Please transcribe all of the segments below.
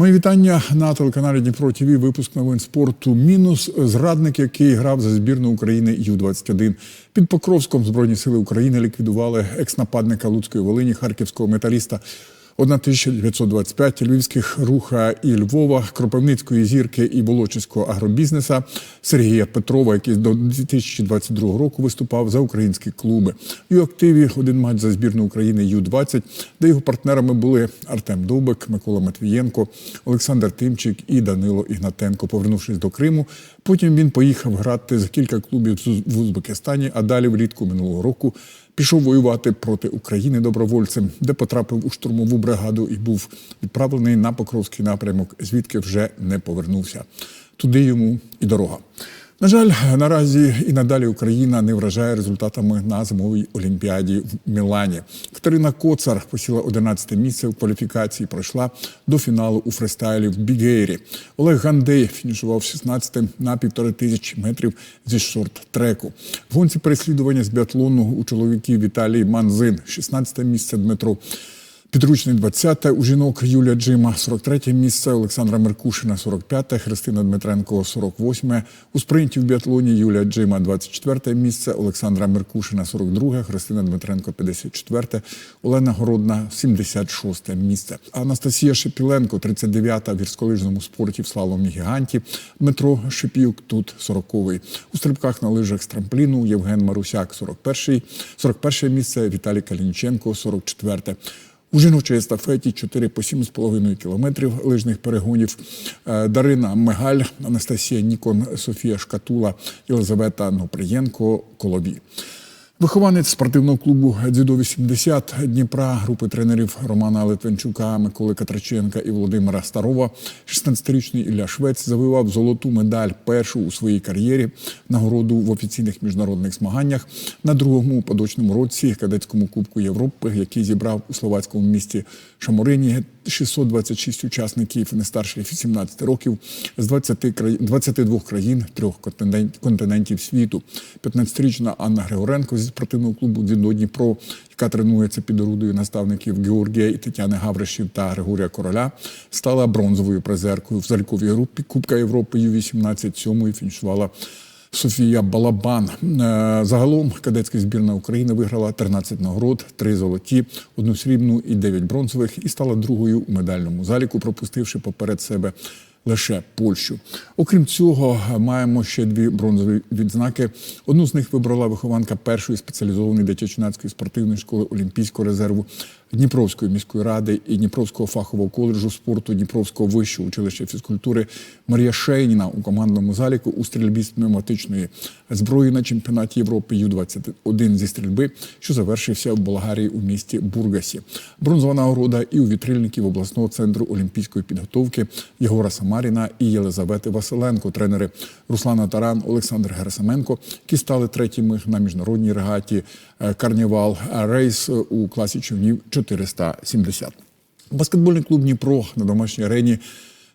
Мої вітання на телеканалі Дніпро ТВ. Випуск новин спорту. Мінус зрадник, який грав за збірну України Ю-21. Під Покровськом Збройні сили України ліквідували екс-нападника Луцької Волині, харківського металіста. 1925 львівських руха і Львова, Кропивницької зірки і Волочиського агробізнеса Сергія Петрова, який до 2022 року виступав за українські клуби. І у активі один матч за збірну України Ю-20, де його партнерами були Артем Довбик, Микола Матвієнко, Олександр Тимчик і Данило Ігнатенко. Повернувшись до Криму, потім він поїхав грати за кілька клубів в Узбекистані, а далі влітку минулого року пішов воювати проти України добровольцем, де потрапив у штурмову бригаду і був відправлений на Покровський напрямок, звідки вже не повернувся. Туди йому і дорога. На жаль, наразі і надалі Україна не вражає результатами на зимовій олімпіаді в Мілані. Катерина Коцар посіла 11 місце в кваліфікації. Пройшла до фіналу у фристайлі в Бігейрі. Олег Гандей фінішував 16 на півтори тисячі метрів зі шорт-треку. В гонці переслідування з біатлону у чоловіків Віталій Манзин, 16 місце Дмитро. Підручний 20 у жінок Юлія Джима, 43 місце, Олександра Меркушина, 45 Христина Дмитренко, 48 У спринті в біатлоні Юлія Джима, 24 місце, Олександра Меркушина, 42 Христина Дмитренко, 54 Олена Городна, 76 місце. Анастасія Шепіленко, 39 в гірськолижному спорті в слаломі гіганті. Дмитро Шипюк тут 40-й. У стрибках на лижах з трампліну Євген Марусяк, 41 41 місце, Віталій Калініченко, 44 у жіночій естафеті 4 по 7,5 кілометрів лижних перегонів. Е, Дарина Мегаль, Анастасія Нікон, Софія Шкатула, Єлизавета Ноприєнко, Колові. Вихованець спортивного клубу «Дзюдо 80 Дніпра, групи тренерів Романа Литвинчука, Миколи Катраченка і Володимира Старова, 16-річний Ілля Швець завоював золоту медаль першу у своїй кар'єрі, нагороду в офіційних міжнародних змаганнях на другому подочному році кадетському кубку Європи, який зібрав у словацькому місті Шаморині 626 учасників не старших 18 років з 20 країн, 22 країн трьох континентів світу. 15-річна Анна Григоренко зі спортивного клубу «Дзюдо Дніпро, яка тренується під орудою наставників Георгія і Тетяни Гавришів та Григорія Короля, стала бронзовою призеркою в заліковій групі Кубка Європи Ю-18 сьомою фінішувала Софія Балабан. Е, Загалом кадетська збірна України виграла 13 нагород, 3 золоті, одну срібну і 9 бронзових, і стала другою у медальному заліку, пропустивши поперед себе лише Польщу. Окрім цього, маємо ще дві бронзові відзнаки. Одну з них вибрала вихованка першої спеціалізованої дитячо-юнацької спортивної школи Олімпійського резерву Дніпровської міської ради і Дніпровського фахового коледжу спорту Дніпровського вищого училища фізкультури Марія Шейніна у командному заліку у стрільбі з пневматичної зброї на чемпіонаті Європи Ю-21 зі стрільби, що завершився в Болгарії у місті Бургасі. Бронзова нагорода і у вітрильників обласного центру олімпійської підготовки Єгора Самаріна і Єлизавети Василенко, тренери Руслана Таран, Олександр Герасименко, які стали третіми на міжнародній регаті Карнівал Рейс у класі човнів 470. Баскетбольний клуб Дніпро на домашній арені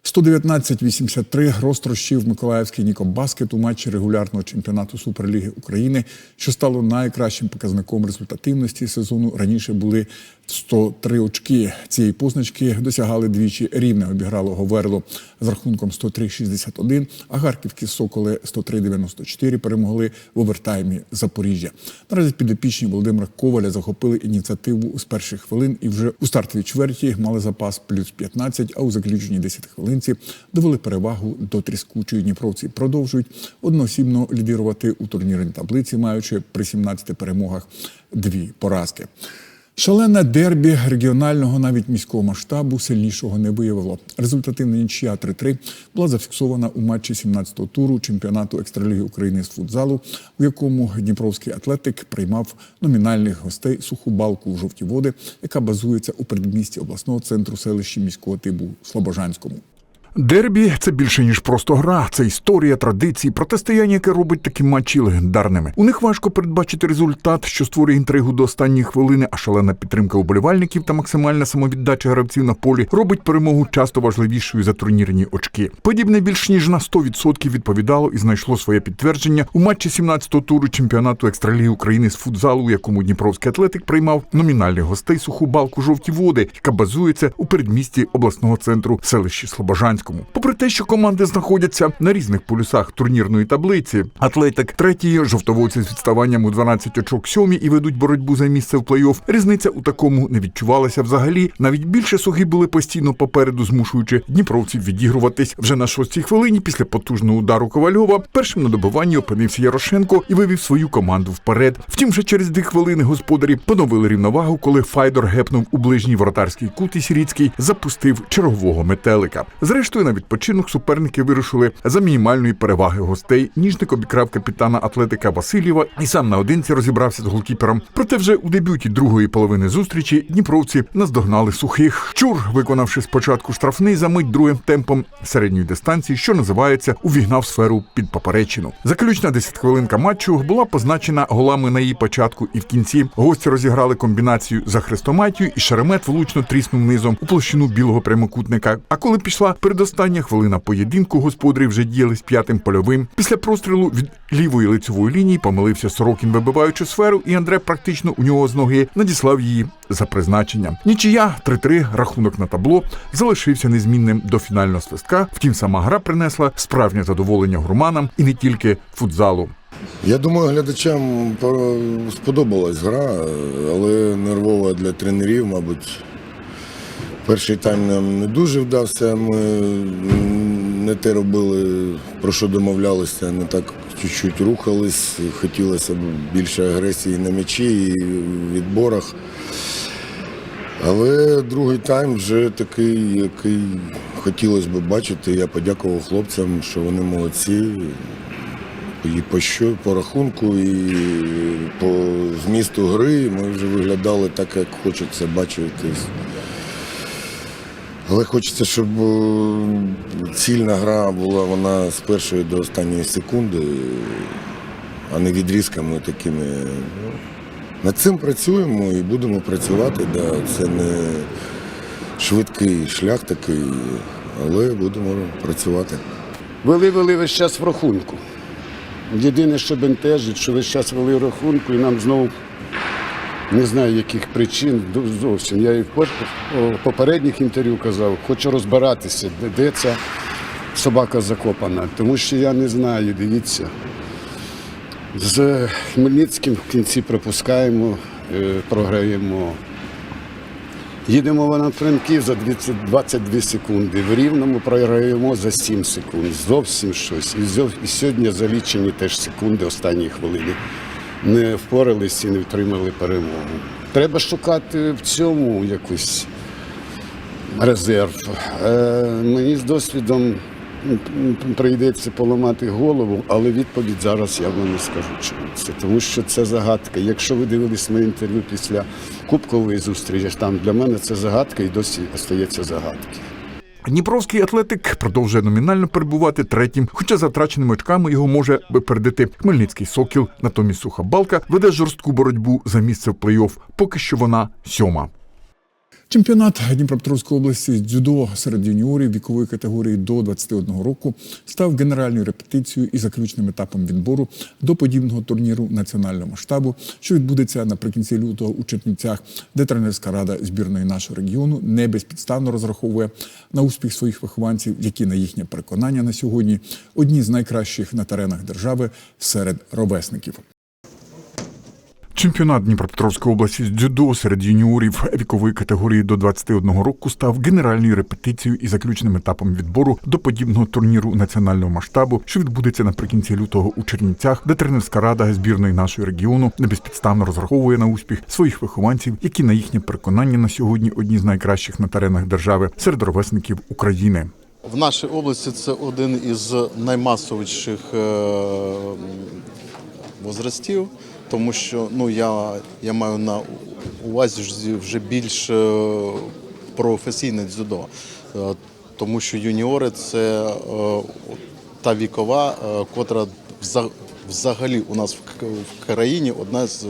119-83 розтрощив Миколаївський Нікобаскет у матчі регулярного чемпіонату Суперліги України, що стало найкращим показником результативності сезону. Раніше були 103 очки. Цієї позначки досягали двічі рівне. Обіграло Говерло з рахунком 103-61, а Харківські Соколи 103-94 перемогли в овертаймі Запоріжжя. Наразі підопічні Володимира Коваля захопили ініціативу з перших хвилин і вже у стартовій чверті мали запас плюс 15, а у заключенні 10 хвилинці довели перевагу до тріскучої Дніпровці. Продовжують одноосібно лідирувати у турнірній таблиці, маючи при 17 перемогах дві поразки. Шалене дербі регіонального, навіть міського масштабу сильнішого не виявило. Результативна нічия 3-3 була зафіксована у матчі 17-го туру чемпіонату екстраліги України з футзалу, у якому Дніпровський атлетик приймав номінальних гостей суху балку у жовті води, яка базується у передмісті обласного центру селищі міського типу Слобожанському. Дербі це більше ніж просто гра, це історія, традиції, протистояння, яке робить такі матчі легендарними. У них важко передбачити результат, що створює інтригу до останньої хвилини, а шалена підтримка уболівальників та максимальна самовіддача гравців на полі робить перемогу часто важливішою за турнірні очки. Подібне більш ніж на 100% відповідало і знайшло своє підтвердження у матчі 17-го туру чемпіонату екстраліги України з футзалу, якому Дніпровський атлетик приймав номінальних гостей суху балку жовті води, яка базується у передмісті обласного центру селищі Слобожанському. Попри те, що команди знаходяться на різних полюсах турнірної таблиці, атлетик третій, жовтоводці з відставанням у 12 очок сьомі і ведуть боротьбу за місце в плей-офф. Різниця у такому не відчувалася взагалі. Навіть більше суги були постійно попереду, змушуючи дніпровців відігруватись вже на шостій хвилині. Після потужного удару Ковальова першим на добиванні опинився Ярошенко і вивів свою команду вперед. Втім, вже через дві хвилини господарі поновили рівновагу, коли Файдор гепнув у ближній воротарський кут і Сіріцький запустив чергового метелика. Зрештою, на відпочинок суперники вирушили за мінімальної переваги гостей. Ніжник обікрав капітана Атлетика Васильєва і сам наодинці розібрався з голкіпером. Проте вже у дебюті другої половини зустрічі дніпровці наздогнали сухих. Чур, виконавши спочатку штрафний за мить другим темпом середньої дистанції, що називається, увігнав сферу під поперечину. Заключна 10 хвилинка матчу була позначена голами на її початку і в кінці. Гості розіграли комбінацію за хрестоматію, і шеремет влучно тріснув низом у площину білого прямокутника. А коли пішла передостання хвилина поєдинку, господарі вже діяли з п'ятим польовим. Після прострілу від лівої лицевої лінії помилився Сорокін, вибиваючи сферу, і Андре практично у нього з ноги надіслав її за призначенням. Нічия 3-3, рахунок на табло залишився незмінним до фінального свистка. Втім, сама гра принесла справжнє задоволення гурманам і не тільки футзалу. Я думаю, глядачам сподобалась гра, але нервова для тренерів, мабуть. Перший тайм нам не дуже вдався. Ми не те робили, про що домовлялися, не так чуть-чуть рухались. Хотілося б більше агресії на м'ячі і в відборах. Але другий тайм вже такий, який хотілося б бачити. Я подякував хлопцям, що вони молодці. І по що, по рахунку, і по змісту гри ми вже виглядали так, як хочеться бачити. Але хочеться, щоб е, цільна гра була вона з першої до останньої секунди, а не відрізками такими. Ну, Над цим працюємо і будемо працювати. Да. Це не швидкий шлях такий, але будемо працювати. Вели вели весь час в рахунку. Єдине, що бентежить, що весь час вели в рахунку, і нам знову не знаю яких причин зовсім. Я і в попередніх інтерв'ю казав, хочу розбиратися, де, ця собака закопана. Тому що я не знаю, дивіться. З Хмельницьким в кінці пропускаємо, е, програємо. Їдемо в Івано-Франків за 22 секунди. В Рівному програємо за 7 секунд. Зовсім щось. І, сьогодні за лічені теж секунди останньої хвилини. Не впоралися і не втримали перемогу. Треба шукати в цьому якийсь резерв. Е, мені з досвідом прийдеться поламати голову, але відповідь зараз я вам не скажу, чому це. Тому що це загадка. Якщо ви дивились моє інтерв'ю після кубкової зустрічі, там для мене це загадка і досі остається загадки. Дніпровський атлетик продовжує номінально перебувати третім, хоча за втраченими очками його може випередити Хмельницький сокіл. Натомість суха балка веде жорстку боротьбу за місце в плей-офф. Поки що вона сьома. Чемпіонат Дніпропетровської області з дзюдо серед юніорів вікової категорії до 21 року став генеральною репетицією і заключним етапом відбору до подібного турніру національного масштабу, що відбудеться наприкінці лютого у Чернівцях, де тренерська рада збірної нашого регіону не безпідставно розраховує на успіх своїх вихованців, які на їхнє переконання на сьогодні одні з найкращих на теренах держави серед ровесників. Чемпіонат Дніпропетровської області з дзюдо серед юніорів вікової категорії до 21 року став генеральною репетицією і заключним етапом відбору до подібного турніру національного масштабу, що відбудеться наприкінці лютого у Чернівцях, де тренерська рада збірної нашої регіону не безпідставно розраховує на успіх своїх вихованців, які на їхнє переконання на сьогодні одні з найкращих на теренах держави серед ровесників України. В нашій області це один із наймасовіших е, возрастів, тому що ну, я, я маю на увазі вже більш е, професійне дзюдо. Е, тому що юніори це е, та вікова, котра взагалі у нас в країні одна з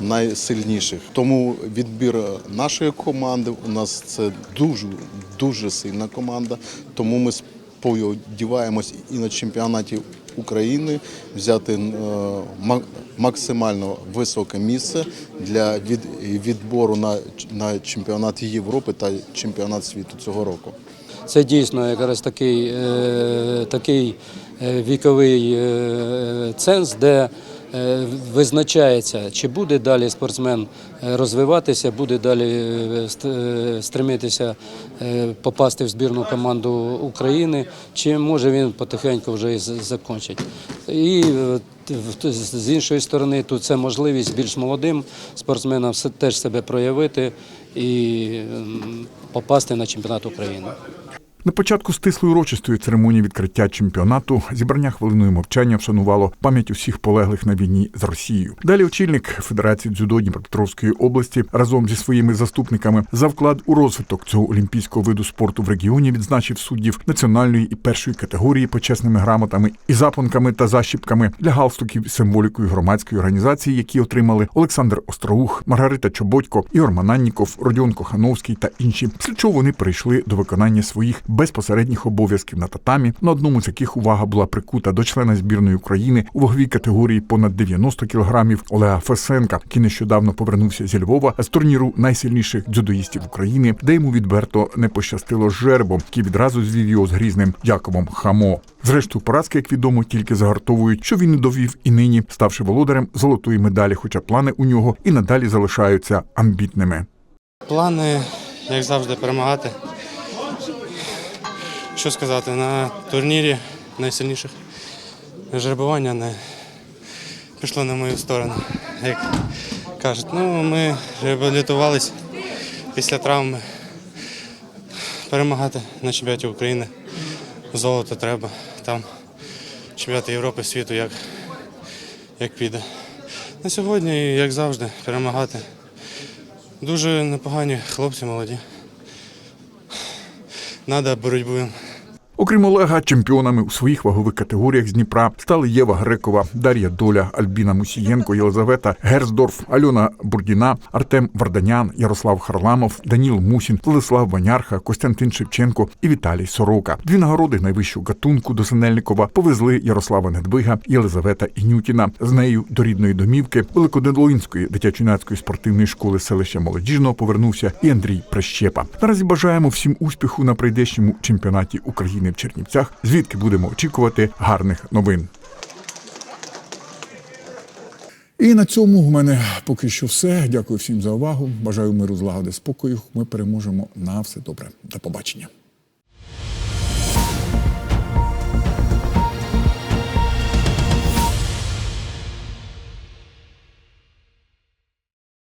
найсильніших. Тому відбір нашої команди у нас це дуже дуже сильна команда. Тому ми сподіваємось і на чемпіонаті України взяти максимально високе місце для від, відбору на, на чемпіонат Європи та чемпіонат світу цього року. Це дійсно якраз такий, е, такий е, віковий е, ценз, де визначається, чи буде далі спортсмен розвиватися, буде далі ст- стремитися попасти в збірну команду України, чи може він потихеньку вже і з- закінчить. І з іншої сторони, тут це можливість більш молодим спортсменам теж себе проявити і попасти на чемпіонат України. На початку стислої урочистої церемонії відкриття чемпіонату зібрання хвилиною мовчання вшанувало пам'ять усіх полеглих на війні з Росією. Далі очільник Федерації дзюдо Дніпропетровської області разом зі своїми заступниками за вклад у розвиток цього олімпійського виду спорту в регіоні відзначив суддів національної і першої категорії почесними грамотами і запонками та защіпками для галстуків символікою громадської організації, які отримали Олександр Остроух, Маргарита Чоботько, Ігор Мананніков, Родіон Кохановський та інші. Після вони перейшли до виконання своїх безпосередніх обов'язків на татамі, на одному з яких увага була прикута до члена збірної України у ваговій категорії понад 90 кілограмів Олега Фесенка, який нещодавно повернувся зі Львова з турніру найсильніших дзюдоїстів України, де йому відверто не пощастило з жеребом, який відразу звів його з грізним Яковом Хамо. Зрештою, поразки, як відомо, тільки загартовують, що він довів і нині, ставши володарем золотої медалі, хоча плани у нього і надалі залишаються амбітними. Плани, як завжди, перемагати. Що сказати, на турнірі найсильніших жеребування не пішло на мою сторону. Як кажуть, ну ми реабілітувались після травми. Перемагати на чемпіонаті України. Золото треба. Там чемпіонати Європи, світу, як, як піде. На сьогодні, як завжди, перемагати. Дуже непогані хлопці молоді. Надо боротьбу. Окрім Олега, чемпіонами у своїх вагових категоріях з Дніпра стали Єва Грекова, Дар'я Доля, Альбіна Мусієнко, Єлизавета Герздорф, Альона Бурдіна, Артем Варданян, Ярослав Харламов, Даніл Мусін, Владислав Ванярха, Костянтин Шевченко і Віталій Сорока. Дві нагороди найвищого гатунку до Синельникова повезли Ярослава Недвига Єлизавета Інютіна. З нею до рідної домівки Великодолинської дитячо-юнацької спортивної школи селища Молодіжного повернувся і Андрій Прищепа. Наразі бажаємо всім успіху на прийдешньому чемпіонаті України в Чернівцях, звідки будемо очікувати гарних новин. І на цьому в мене поки що все. Дякую всім за увагу. Бажаю миру, злагоди, спокою. Ми переможемо на все добре. До побачення.